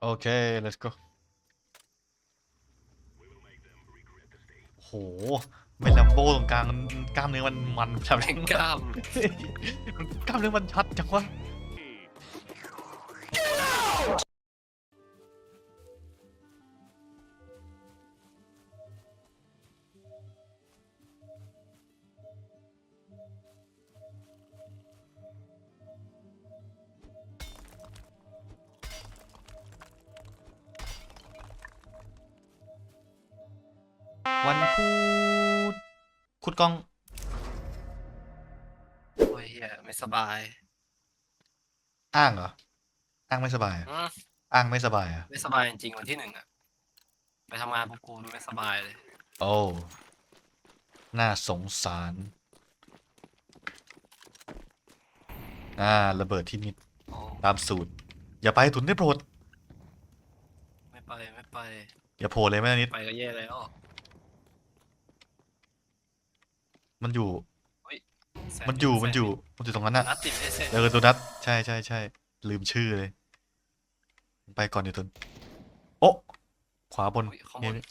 โอเค let's go โหไม่ลัมโบตรงกลางมันกล้ามเนื้อมันมันทำแรแม่งงกล้าม กล้ามเนื้อมันชัดจังวะ ไม่สบายอะอืมอ้างไม่สบายอะ ไม่สบายจริงๆวันที่หนึ่งอะไปทำงานปุ๊บกูไม่สบายเลย โอ้ น่าสงสาร อ่า ระเบิดที่นิด โอ้ตามสูตร อย่าไปถุนได้โปรด ไม่ไปไม่ไป อย่าโผล่เลยแม่นิด ไปก็แย่แล้ว มันอยู่แสมันอยู่แสมันอยู่ มันอยู่ตรงนั้นน่ะ นัดติดเอเซนเออตัวนัดใช่ใช่ใช่ ลืมชื่อเลย ไปก่อนเดี๋ยวตุนโอ้ขวาบนอุ๊ยข้างบน นี่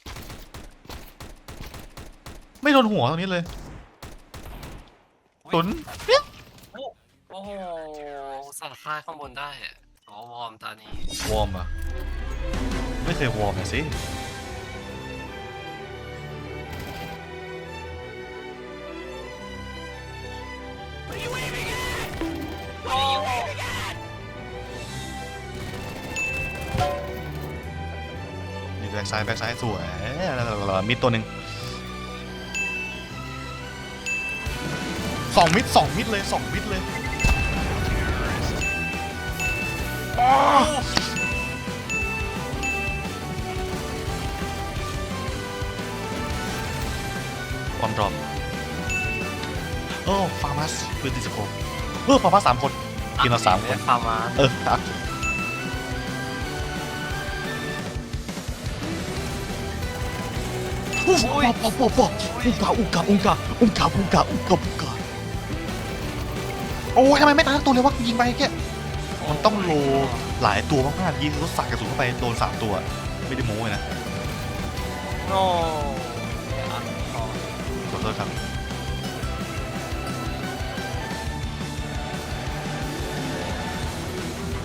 ไม่โดนหัวตรงนี้เลย อุ๊ยตุนโอ้โหสัตว์คลายข้างบนได้อะอ๋อวอร์มตานี้วอร์มอะ ไม่เคยวอร์มเลยสิ กซ้ายแบ็กซ้ายสวยมิดตัวหนึ่งสองมิดสองมิดเลยสองมิดเลยอ้าวความดรอปโอ้ฟาร์มัสปืนติดสโคเออฟาร์มัสสามคนกินเราสามคนฟาร์มาเออ ปอบปอบปอบอุกาอุกาอุกาอุกาอุกาอุกาอุกาโอ้ยทำไมไม่ตายสักตัวเลยวะยิงไปแค่มันต้องโลหลายตัวมากๆยิงรถสาดกระสุนเข้าไปโดนสามตัว ไม่ได้โม้เลยนะโอ้เดี๋ยวอะต่อขอโทษครับ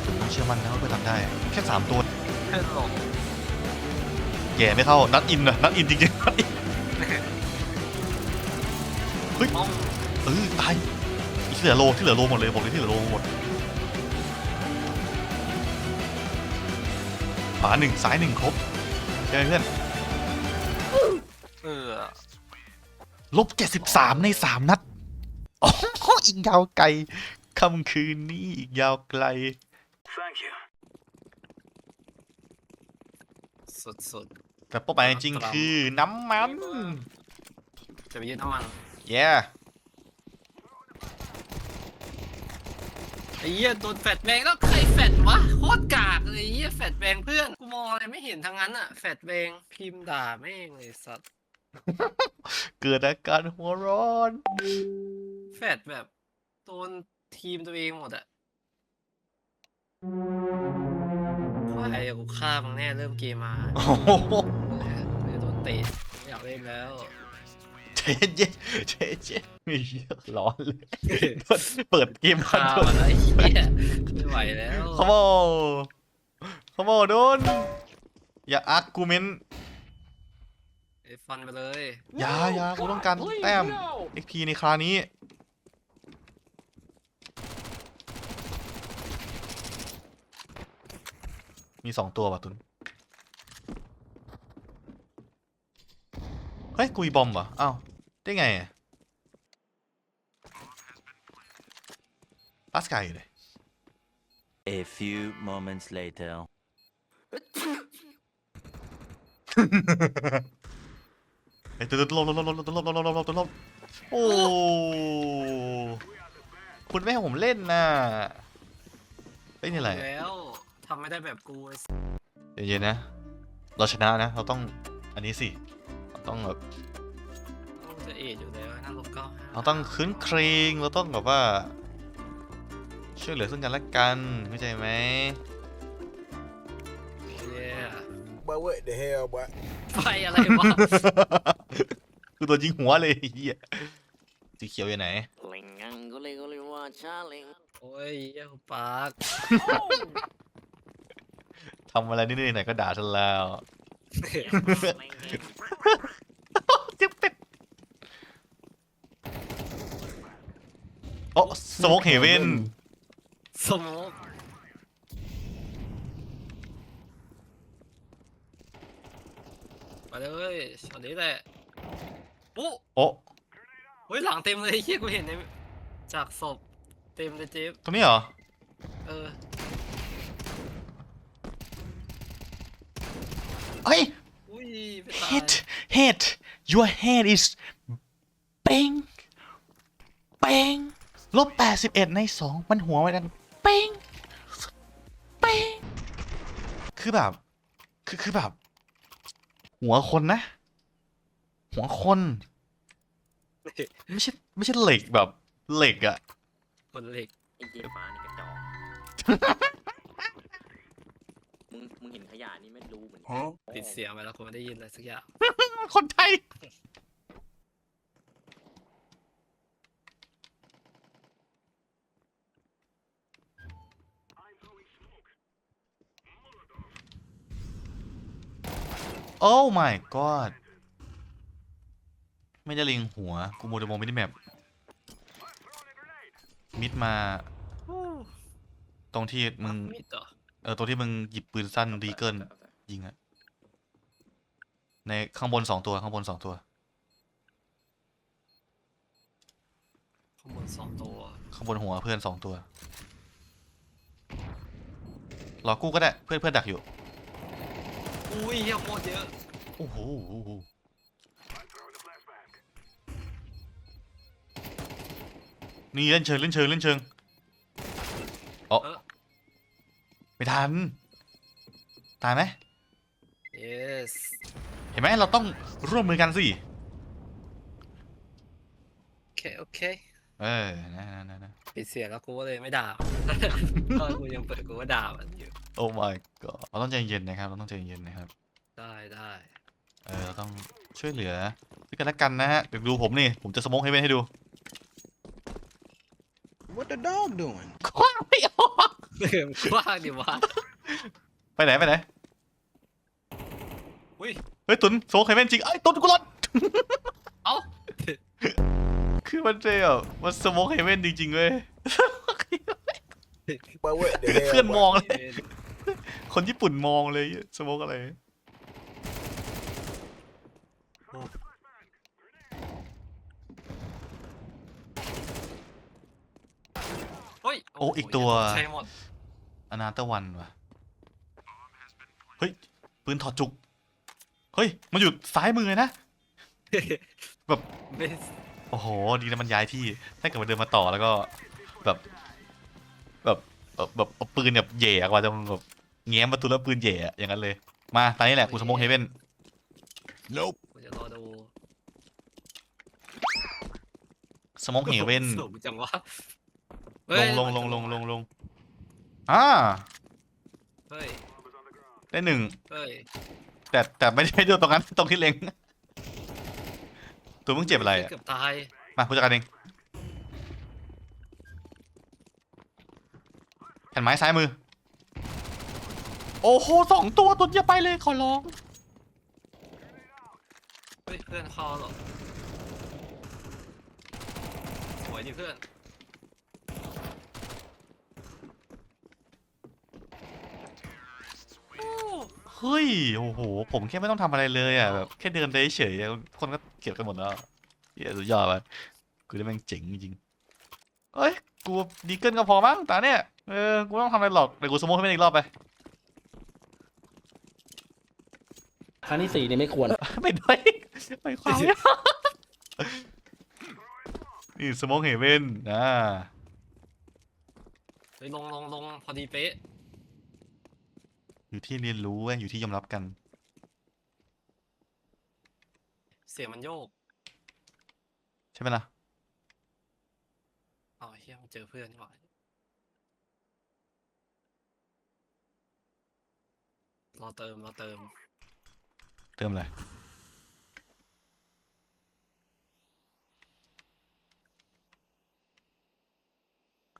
ผมเชื่อมั่นนะว่าเพื่อนทำได้ แค่สามตัวเพื่อนหลง แย่ไม่เข้านัดอินนะนัดอินจริงๆนัดอินต้องเออตายอีกที่เหลือโลที่เหลือโลหมดเลยบอกเลยที่เหลือโลหมดขวาหนึ่งซ้ายหนึ่งครบใช่ไหมเพื่อนเออลบเจ็ดสิบสามในสามนัดโอ้โหอีกยาวไกลค่ำคืนนี้อีกยาวไกลสุดสุด แต่เป้าหมายจริงๆคือน้ำมันๆจะไปยึดน้ำมันเย้ไอ้เหี้ยโดนแฟดแบงแล้วใครแฟดวะโคตรกากเลยไอ้เหี้ยแฟดแบงเพื่อนกูมองอะไรไม่เห็นทั้งนั้นอะแฟดแบงพิมพ์ด่าแม่งเลยสัตว์เกิดอาการหัวร้อน แฟดแบบโดนทีมตัวเองหมดอะค วายกูฆ่ามึงแน่เริ่มเกมมาโอ้โหเดี๋ยวโดนเตะไม่อยากเล่นแล้วเจ๊เจ๊เจ๊เจ๊มีเหี้ยร้อนเลยเปิดเกมมาฆ่าด้วยมันแล้วไอ้เหี้ยไม่ไหวแล้วขโมขโมโดนอย่าอาร์กูเมนไอ้ฟันไปเลย อย่าอย่ากูต้องการแต้ม XP ในคราวนี้ มีสองตัวว่ะตุนเฮ้ยกุยบอมเหรออ้าวได้ไงอะปัสไก่เลย A few moments later. ไอ้ยตุนตุนลบลบลบลบลบลบลบลบลบลบลบโอ้คุณไม่ให้ผมเล่นน่ะเฮ้ยนี่อะไรแล้ว ทำไม่ได้แบบกูไอ้สัสเย็นๆนะ เราชนะนะ เราต้องอันนี้สิเราต้องแบบกูจะเอดอยู่แล้วนั่นลบเก้าห้าเราต้องคืนเครงเราต้องแบบว่า ช่วยเหลือซึ่งกันและกันเข้าใจไหม But what the hell, boy? ไฟอะไรวะ คือตัวยิงหัวเลยไอ้เฮียสีเขียวอยู่ไหน Lingan guli guli wacha ling. โอ้ยเหี้ยหุบปาก ทำอะไรนิดๆหน่อยๆก็ด่าฉันแล้วเจ็บเป็ดโอ้สโมกเฮเว่นสโมกมาเลยช็อตนี้แหละโอ้โอ้เฮ้ยหลังเต็มเลยไอ้เฮียกูเห็นในจากศพเต็มเลยเจฟตรงนี้เหรอ เออ เฮ้ย อุ้ยไม่ตาย head head your head is เป้งเป้งลบแปดสิบเอ็ดในสองมันหัวมันดังเป้งเป้งคือแบบ คือคือแบบ หัวคนนะ หัวคน ไม่ใช่ไม่ใช่เหล็กแบบเหล็กอะ คนเหล็กไอ้เหี้ยฟ้านี่กระจอก มึงมึงเห็นขยะนี่ไม่รู้เหมือนกัน Huh? ปิดเสียงไปแล้วกูไม่ได้ยินอะไรสักอย่าง คนไทย โอ้ my god ไม่ได้ลิงหัว กูโมเดลโมมินิแมปมิดมา ตรงที่มึงมิดเหรอ เออตรงที่มึงหยิบปืนสั้นดีเกิลยิงอะในข้างบนสองตัวข้างบนสองตัว ข้างบนสองตัว ข้างบนหัวเพื่อนสองตัวรอกู้ก็ได้เพื่อนเพื่อนดักอยู่ อุ้ยเฮียโคตรเยอะ โอ้โหโอ้โหนี่เล่นเชิงเล่นเชิงเล่นเชิงอ๋อเออ ไม่ทัน ตายไหม yes เห็นไหมเราต้องร่วมมือกันสิ โอเคโอเคเออนะนะนะนะปิดเสียงแล้วกูก็เลยไม่ด่าตอนกูยังเปิดกูก็ด่ามันอยู่โอ้ my god เราต้องใจเย็นนะครับ เราต้องใจเย็นนะครับ ได้ได้เออ เราต้องช่วยเหลือซึ่งกันและกันนะฮะ เดี๋ยวดูผมนี่ ผมจะสโมกให้เว้นให้ดู What the dog doing? คว้างไม่ออก ว่าดิวะไปไหนไปไหนอุ้ยเฮ้ยตุนโซกให้เว้นจริงไอ้ยตุนกูรอดเอ้าคือมันเจ๊อะมันสโมกเฮเว่นจริงๆเว้ย But what the เพื่อน hell, มอง boy? เลยคนญี่ปุ่นมองเลยสโมกอะไรเฮ้ยโอ้อีกตัว ใช่หมด อนาตะวันว่ะเฮ้ย ปืนถอดจุก เฮ้ย มันอยู่ซ้ายมือเลยนะ แบบ ไม่โอ้โห ดีนะมันย้ายที่ ถ้าเกิดมันเดินมาต่อแล้วก็แบบแบบแบบแบบเอาปืนแบบเหย่กว่าจะแบบแง้มประตูแล้วปืนเหย่อะอย่างนั้นเลย มาตอนนี้แหละกูสโมกเฮเว่น Nope. กูจะรอดูสโมกเฮเว่น สูงจังวะลงลงลงลงลงลง อ่าเฮ้ย ได้หนึ่งเฮ้ย แต่แต่ไม่ได้โดนตรงนั้นตรงที่เล็งตัวมึงเจ็บอะไรอะเกือบตาย มาผู้จัดการเองแผ่นไม้ซ้ายมือ โอ้โหสองตัวตัวอย่าไปเลยขอร้องเฮ้ยเพื่อนคอเหรอสวยดิเพื่อน โอ้ เฮ้ย โอ้โห ผมแค่ไม่ต้องทำอะไรเลยอะแบบแค่เดินได้เฉยๆอะคนก็เก็บกันหมดแล้วเหี้ยสุดยอดไปกูได้แม่งเจ๋งจริงๆเอ้ย กูดีเกิลก็พอมั้งตาเนี่ย เออ กูไม่ต้องทำอะไรหรอกเดี๋ยวกูสโมกให้แม่งอีกรอบไปครั้งที่สี่นี่ไม่ควร ไม่ได้ไม่ความเนี่ยนี่สโมกเฮเว่นอ่าเฮ้ยลงลงลงพอดีเป๊ะ อยู่ที่เรียนรู้เว้ยอยู่ที่ยอมรับกัน เสียงมันโยกใช่ไหมล่ะอ๋อเฮียมันเจอเพื่อนนี่หว่ารอเติมรอเติม เติมเลย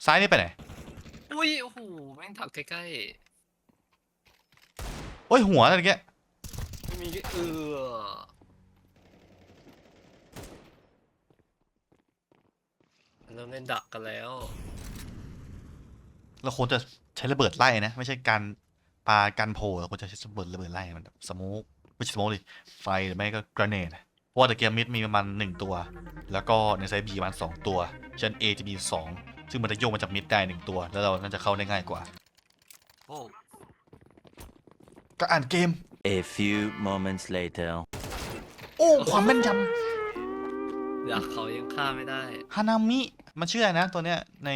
ซ้ายนี่ไปไหน อุ้ย โอ้โห แม่งถักใกล้ โอ้ยหัวอะไรเงี้ยๆไม่มีเออเริ่มเล่นดักกันแล้ว เราควรจะใช้ระเบิดไล่นะ ไม่ใช่การปากันโพลเราควรจะใช้ระเบิดระเบิดไล่มันแบบสโมกไม่ใช่สโมกดิไฟหรือไม่ก็กระเนดเพราะว่าแต่เกมมิดมีประมาณหนึ่งตัว แล้วก็ในไซบีประมาณสองตัวฉะนันเอจะมีสองซึ่งมันจะโยกมาจากมิดได้หนึ่งตัว แล้วเราน่าจะเข้าได้ง่ายกว่าโอ้ ก็อ่านเกม A few moments later. โอ้ความแม่นยเดี๋ยวเขายังฆ่าไม่ได้ำฮานามิ มันชื่ออะไรนะตัวเนี้ยใน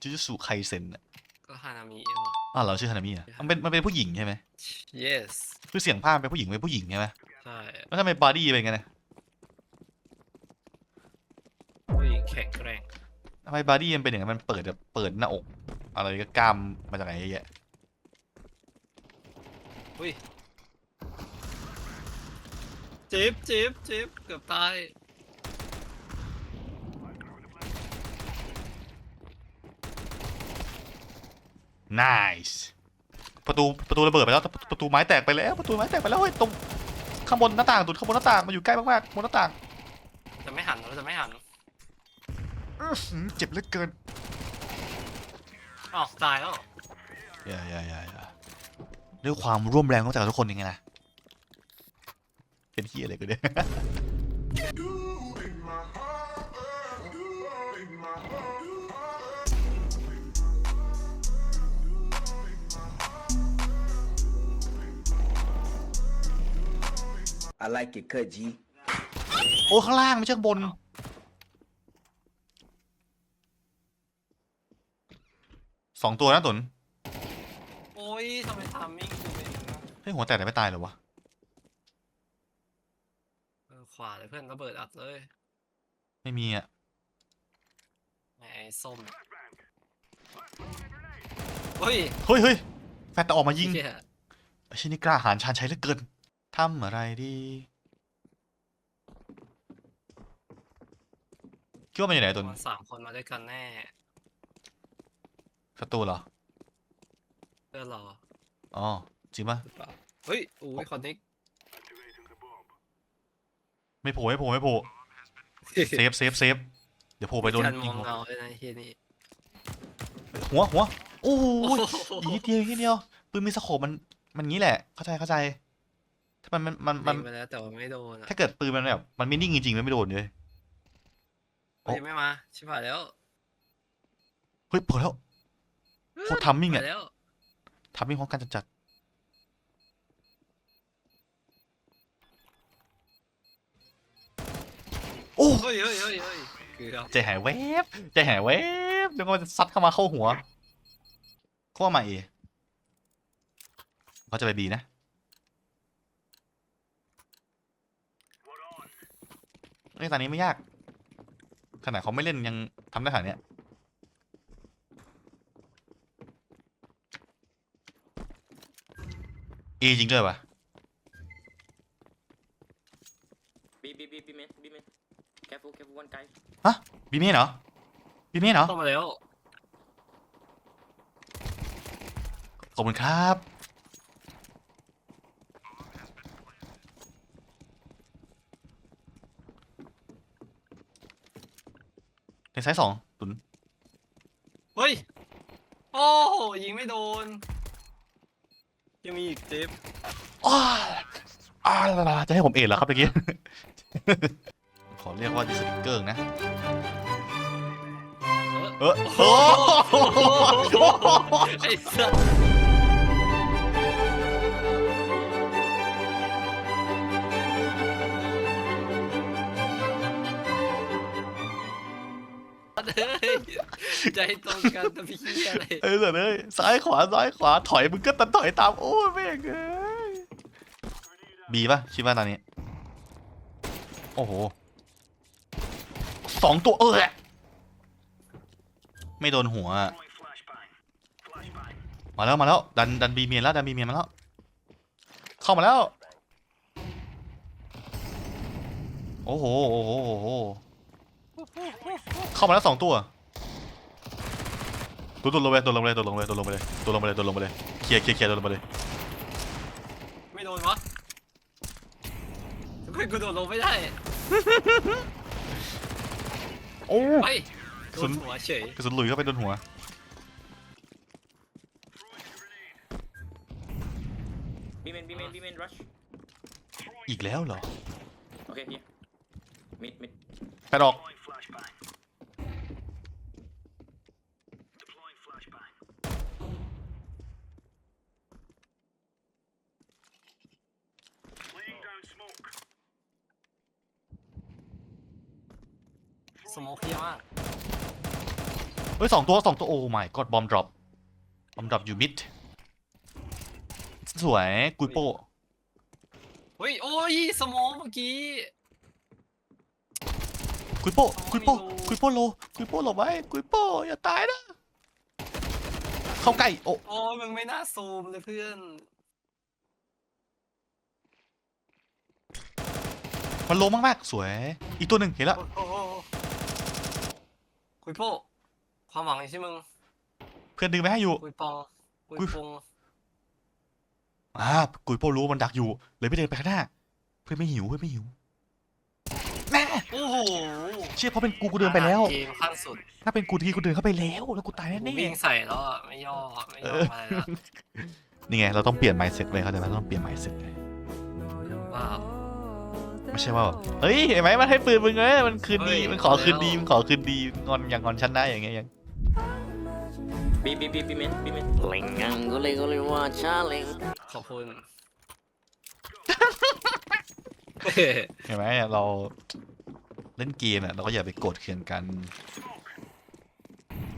จูจูสุไคเซนอะก็ฮานามิว่ะอ้าวเหราชื่อฮานามิอะมันเป็นมันเป็นผู้หญิงใช่ไหม yes คือเสียงภาคเป็นผู้หญิงเป็นผู้หญิงใช่ไหมใช่แล้วทำไมบอดี้เป็นไงนะผู้หญิงแข็งแกร่งทำไมบอดี้มันเป็นอย่างนั้นมันเปิดแบบเปิดหน้าอก อะไรก็กล้ามมาจากไหนเยอะแยะ อุ้ยจิ๊บจิ๊บจิ๊บเกือบตาย nice ประตูประตูระเบิดไปแล้วประประตูไม้แตกไปแล้วประตูไม้แตกไปแล้วเฮ้ยตรงข้างบนหน้าต่างตุดข้างบนหน้าต่างมาอยู่ใกล้มากๆบนหน้าต่างจะไม่หันเราจะไม่หันอื้อหือเจ็บเหลือเกินอ๋อตายแล้วอย่าอย่าอย่าอย่า ด้วยความร่วมแรงของแต่ละทุกคนยังไงล่ะเป็นที่อะไรกันเนี่ย I like it cut G โอ้ข้างล่างไม่ใช่ข้างบน สองตัวนะตุนโอ้ยทำไมทามมิ่ ฮ้ยหัวแตกแต่ไม่ตายเหรอวะ เออขวาเลยเพื่อนระเบิดอัดเลยไม่มีอะ ไอ้ส้มเฮ้ยเฮ้ยเฮ้ยแฟนแต่ออกมายิงเหี้ยไอ้ชิ้นนี้กล้าหาญชาญชัยเหลือเกินทำอะไรดีคิดว่ามันอยู่ไหนตุนมันสามคนมาด้วยกันแน่ศัตรูเหรอ เพื่อนเราอ๋อ จริงปะหรือเปล่าเฮ้ยอุ้ยคอนนิกไม่โผล่ไม่โผล่ไม่โผล่เซฟเซฟเซฟเดี๋ยวโผล่ไปโดนการมยิองงหัวเราเลยนะเฮียนี่หัวหัวโอ้โอ้ยโหอีกนิดเดียวอีกนิดเดียวปืนมีสโคปมันมันงี้แหละ เข้าใจเข้าใจ ถ้ามันมันมันมันยิงไปแล้วแต่ว่าไม่โดนอะถ้าเกิดปืนมันแบบมันไม่นิ่งจริงๆมันไม่โดนเลย โอ้ เฮ้ยไม่มาชิบหายแล้วเฮ้ยเปิดแล้วโคตรทัมมิ่งอะไปแล้วทำให้พร้อมกันจัด โอ้เฮ้ยเฮ้ยเฮ้ยเฮ้ยเกือบใจหายแวบใจหายแวบเดี๋ยวมันจะซัดเข้ามาเข้าหัวเข้ามาเอเขาจะไปบีนะ เอ้ยตอนนี้ไม่ยาก ขนาดเขาไม่เล่นยังทำได้ขนาดเนี้ยเอจริงด้วยปะบีบีบีบีเมนบีเมน careful careful one guy บีเมนเหรอบีเมนเหรอเข้ามาแล้ว ขอบคุณครับ ในไซส์สองตุนเฮ้ย โอ้โหยิงไม่โดน ยังมีอีกจิ๊บอ้าอ้าลาลาจะให้ผมเอ็ดเหรอครับเมื่อกี้ ขอเรียกว่าดิสติกเกอร์นะ เอเอออโอ้โหไอ้สัสเฮ้ยใจตรงกันแต่พี่เหี้ยอะไรเออเสร็จเลยซ้ายขวาซ้ายขวาถอยมึงก็ตันถอยตามโอ้ยแม่งเอ้ยบีป่ะคิดว่าตอนนี้ โอ้โห สองตัวเออไม่โดนหัว มาแล้วมาแล้ว ดันดันบีเมียนแล้วดันบีเมียนมาแล้ว เข้ามาแล้ว โอ้โหโอ้โหโอ้โหเข้ามาแล้วสองตัวตัวตัวลงไปตัวลงไปเลยตัวลงไปเลยตัวลงไปเลยตัวลงไปเลยตัวลงไปเลยเคลียร์เคลียร์เคลียร์ตัวลงไปเลยไม่โดนวะทำไมกูโดดลงไม่ได้ โอ้เฮ้ยโดสุนนหัวเฉยกระสุนหลุยเข้าไปโดนหัว B main, B main, B main, rush. อีกแล้วเหรอ Okay, here. Mid, mid. แปดออก สโมกเยอะมากเฮ้ยสองตัวสองตัวโอ้ my god บอมดรอปบอมดรอปอยู่มิดสวยกุยโป้เฮ้ยโอ้ยสโมกเมื่อกี้กุยโป้กุยโป้ไม่รู้กุยโป้โลกุยโป้หลบไว้กุยโป้อย่าตายนะเข้าใกล้โอ้โอ้ยมึงไม่น่าซูมเลยเพื่อนมันโลมากๆสวย อีกตัวหนึ่งเห็นแล้วโอ้โห คุยโป้ความหวังอยู่ที่มึง เพื่อนดึงไปให้อยู่ คุยปองคุยคุยปงอ่ากุยโป้รู้ว่ามันดักอยู่ เลยไม่เดินไปข้างหน้า เพื่อนไม่หิวเพื่อนไม่หิวแน่โอ้โหเชื่อเพราะเป็นกูกูเดินไปแล้ว เกมขั้นสุดถ้าเป็นกูทีกูเดินเข้าไปแล้ว แล้วกูตายกูแน่วิ่งใส่แล้วอะไม่ย่อไม่ย่ออะไรละๆนี่ไงเราต้องเปลี่ยน mindset เลยเขาใจไหมต้องเปลี่ยน mindset เลย ว้าว ไม่ใช่ว่าแบบเฮ้ยเห็นไหมมันให้ปืนมึงเลยมันคืนดีเฮ้ยมันขอคืนดีแล้วมันขอคืนดีงอนอย่างงอนฉันได้อย่างเงี้ยยัง B, B, B, B main, B main. Lingang guli guli wacaling ขอบคุณเห็นไหมเราเล่นเกมอะเราก็อย่าไปโกรธเคืองกัน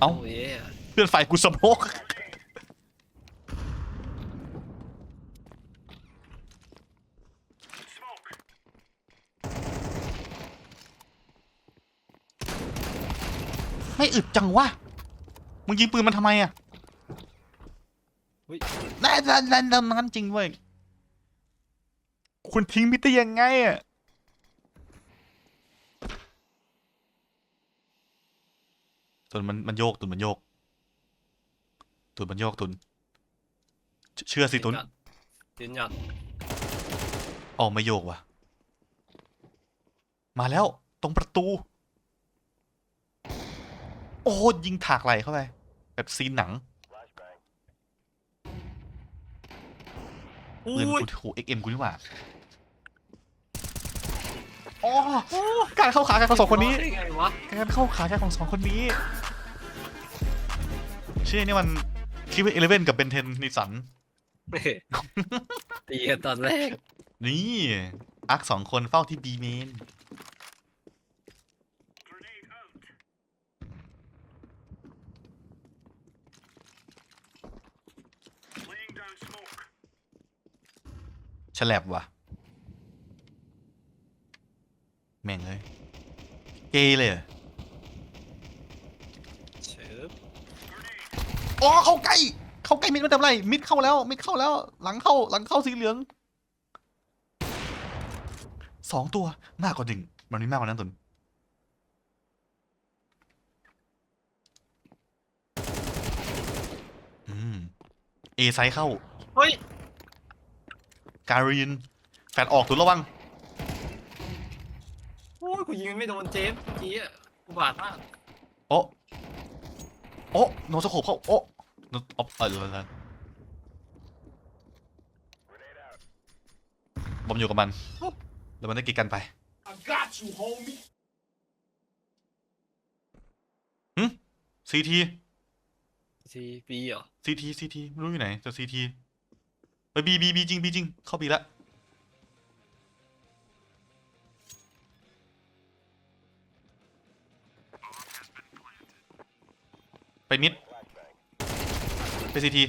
เอ้าโอ้ยเพื่อนฝ่ายกูสะโพก ไม่อึดจังวะ มึงยิงปืนมันทำไมอะอุ๊ยนั่นนั่นนั่นนั่นนั่นจริงเว้ย คุณทิ้งมิตรยังไงอะตุนมันมันโยกตุนมันโยกตุนมันโยกตุนเชเชื่อสิตุนยืนหยัดอ๋อไม่โยกว่ะ มาแล้ว ตรงประตูโอ้โหยิงถากไหลเข้าไป แบบซีนหนังอุ้ปืนยกูถูก XM กูนี่หว่าอ๋อการเข้าขากันของสองคนนี้ได้ไงวะการเข้าขากันของสองคนนี้ชื่อนี่มันคิดว่าเอเลเว่นกับเบนเทนนิสันตีกันตอนแรก นี่อาร์คสองคนเฝ้าที่บีเมน ฉลับว่ะ แม่งเลย เกย์เลยเหรอเชิบอ๋อเข้าใกล้ เข้าใกล้มิดไม่ทำไร มิดเข้าแล้ว มิดเข้าแล้ว หลังเข้า หลังเข้าสีเหลือง สองตัว มากกว่าหนึ่ง มันมีมากกว่านั้นตุนอืม เอไซด์เข้า เฮ้ย การีนแฟนออกตุนระวังโอ้ยกูยิงไม่โดนเจฟเมื่อกี้อะกูบาดมากโอ้โอ้โนสโคปเข้าโอ้โนออฟเออเออเออบอมอยู่กับมันแล้วมันได้กีดกันไป I got you, homie. ซีทีซีปีเหรอ ซีทีซีทีไม่รู้อยู่ไหนแต่ซีที ไปบีบีบีจริงบีจริง เข้าบีละไปมิด ไปซีที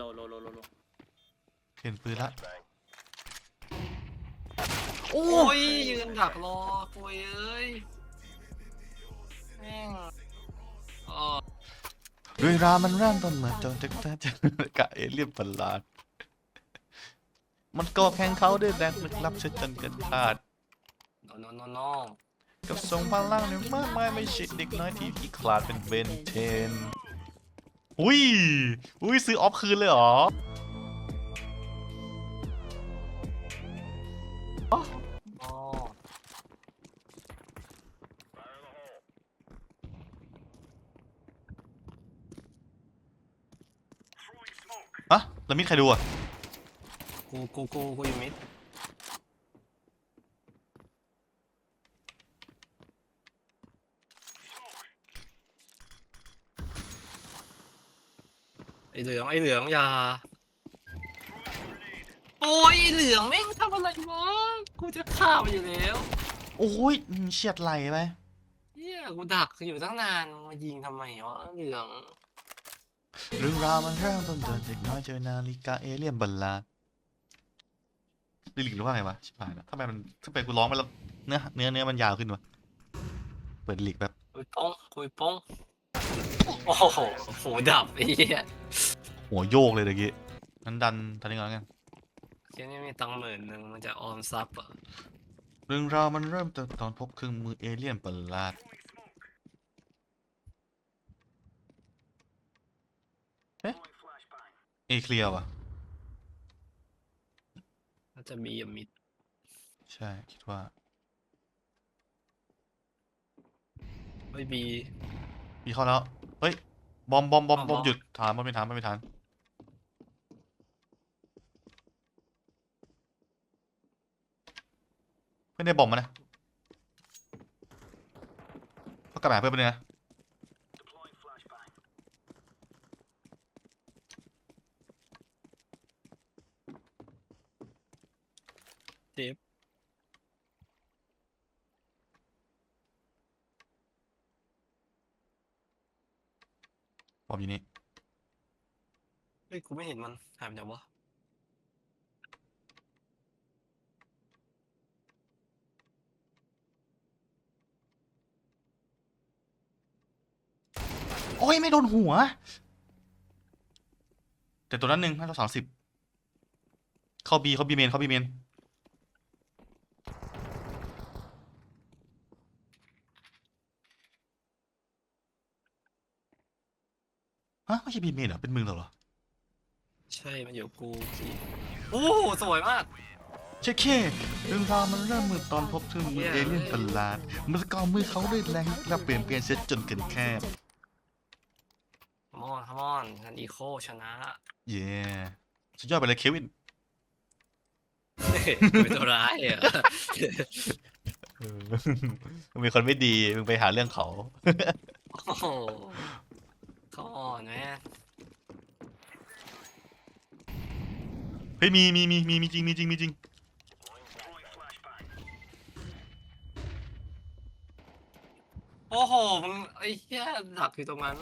Low, low, low, low, low. เห็นปืนละ โอ้ย ยืนดักรอโอ้ยเอ้ยแม่งอ๋อเวลามันเริ่มต้นมาจนจะจะกะเอเลี่ยนประหลาด มันก็แข่งเขาด้วยแรงลึกลับเช่นจนเกินคาดโนโนโนกับทรงพลังเนี่ยมากมายไม่ใช่เด็กน้อยที่พิคลาดเป็นเบนเทน อุ้ย อุ้ยซื้อออฟคืนเลยเหรออ๋ออะแล้วมิดใครดูอะ กูกูกูกูอยู่มิดไอเหลืองไอเหลืองอย่าโอ้ยไอ้เหลืองแม่งทำอะไรวะกูจะฆ่ามันอยู่แล้วโอ้ยอืมเฉียดไหลไปเฮียกูดักอยู่ตั้งนานมายิงทำไมวะเหลือง เรื่องราวมันเริ่มต้นเดินเด็กน้อยเจอนาฬิกาเอเลี่ยนบัลลาด ลิลิกหรือว่าไงวะชิบหายแล้วทำไมมันทำไมกูร้องไปแล้วเนื้อเนื้อเนื้อมันยาวขึ้นวะเปิดลิลิกแบบคุยโป้งคุยโป้งโอ้โหโหดับไอ้เหี้ยหัวโยกเลยตะกี้นั้นดันทันนี้ก่อนแล้วกันแค่นี้มีตังค์หมื่นหนึ่งมันจะออมทรัพย์อะเรื่องราวมันเริ่มต้นตอนพบเครื่องมือเอเลี่ยนประหลาดเอ๊ะเอเคลียร์วะน่า จะมีอะมิดใช่ คิดว่า ไม่บีมีเข้าแล้ว เฮ้ย บอมบอมบอมอ๋อบอมบอมหยุดถามบอมไม่ถามบอมไม่ถามไม่ได้บอมมานะก็กลับมาหาเพื่อนไปเลยนะ เจ็บบ อมอยู่นี่ เฮ้ยกู ไม่เห็นมันหายไปไหนวะโอ้ยไม่โดนหัว แต่ตัวนั้นหนึ่งน่าจะสามสิบเข้าบีเข้าบีเมนเข้าบีเมนฮะไม่ใช่บีเมนเหรอเป็นมึงเหรอ ใช่มันอยู่กูสิโอ้โหสวยมาก เช็คเคเรื่องราวมันเริ่มมือตอนพบเครื่องมือเอเลี่ยนประหลาดมันสกอร์มือเขาด้วยแรงและเปลี่ยนเปลี่ยนเซตจนเกินแคบ มอนคมอนฉันอีโคชนะเย้สุดยอดไปเลยเควินกูเป็นตัวร้ายอะมึงเป็นคนไม่ดี มึงไปหาเรื่องเขา โอ้โหเขาอ่อนแม่ ฮ้ยมีมีมีมีมีจริงมีจริงมีจริงโอ้โหมึงไอ้เหี้ยดักอยู่ตรงนั้น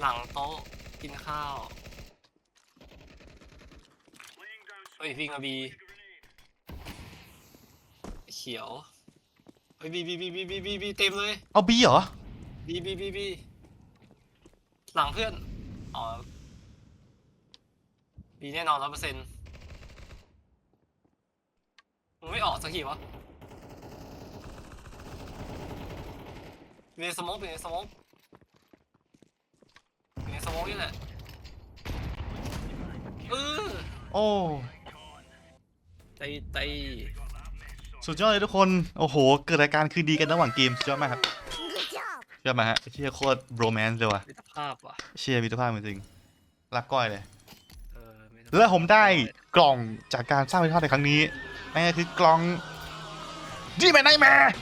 หลังโต๊ะกินข้าวเฮ้ยวิ่งมาบีเขียวเฮ้ยบีบีบีบีบีบีบีเต็มเลยเอาบีเหรอบีบีบีบีหลังเพื่อนอ๋อ บีแน่นอนร้อยเปอร์เซ็นต์มึงไม่ออกสักทีวะอยู่ในสโมกอยู่ในสโมกอยู่ในสโมกนี่แหละเออโอ้ไตไตสุดยอดเลยทุกคน โอ้โห เกิดรายการคืนดีกันระหว่างเกมสุดยอดมากครับสุดยอดมากฮะเชี่ยโคตรโรแมนต์เลยว่ะมิตรภาพว่ะเชี่ยมิตรภาพจริงๆรักก้อยเลย และผมได้กล่องจากการสร้างมิตรภาในครั้งนี้นั่นก็คือกล่องดีแมนไนแมร์